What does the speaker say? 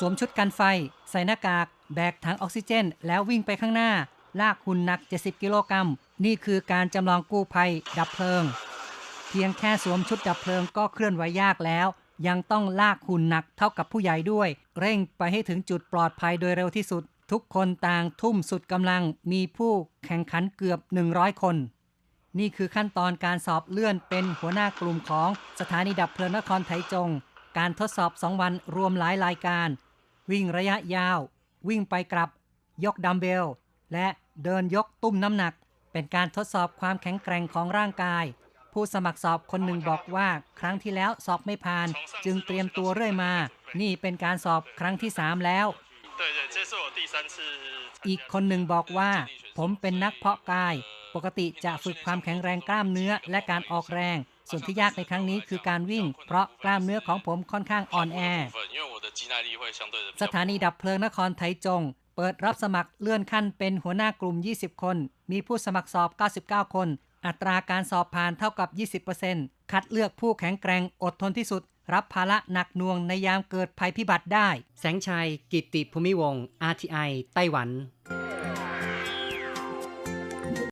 สวมชุดกันไฟ ใส่หน้ากาก แบกถังออกซิเจน แล้ววิ่งไปข้างหน้า ลากหุ่นหนัก 70 กิโลกรัม นี่คือการจำลองกู้ภัย ดับเพลิง เพียงแค่สวมชุดดับเพลิงก็เคลื่อนไหวยากแล้ว ยังต้องลากหุ่นหนักเท่ากับผู้ใหญ่ด้วย เร่งไปให้ถึงจุดปลอดภัยโดยเร็วที่สุด ทุกคนต่างทุ่มสุดกำลัง มีผู้แข่งขันเกือบ 100 คน นี่คือขั้นตอนการสอบเลื่อนเป็นหัวหน้ากลุ่มของสถานีดับเพลิงนครไทจง การทดสอบ 2 วันรวมหลายรายการ วิ่งระยะยาว วิ่งไปกลับ ยกดัมเบล และเดินยกตุ้มน้ำหนัก เป็นการทดสอบความแข็งแกร่งของร่างกาย ผู้สมัครสอบคนหนึ่งบอกว่า ครั้งที่แล้วสอบไม่ผ่าน จึงเตรียมตัวเรื่อยมา นี่เป็นการสอบครั้งที่ 3 แล้ว อีกคนหนึ่งบอกว่า ผมเป็นนักเพาะกาย ปกติจะฝึกความแข็งแรงกล้ามเนื้อและการออกแรง ส่วนที่ยากในครั้งนี้คือการวิ่ง เพราะกล้ามเนื้อของผมค่อนข้างอ่อนแอ สถานีดับเพลิงนครไทจง เปิดรับสมัครเลื่อนขั้นเป็นหัวหน้ากลุ่ม 20 คน มีผู้สมัครสอบ 99 คน อัตราการสอบผ่านเท่ากับ 20%คัดเลือกผู้แข็งแกร่งอดทนที่สุด รับภาระหนักน่วงในยามเกิดภัยพิบัติได้ แสงชัย กิติภูมิวงศ์ RTI ไต้หวัน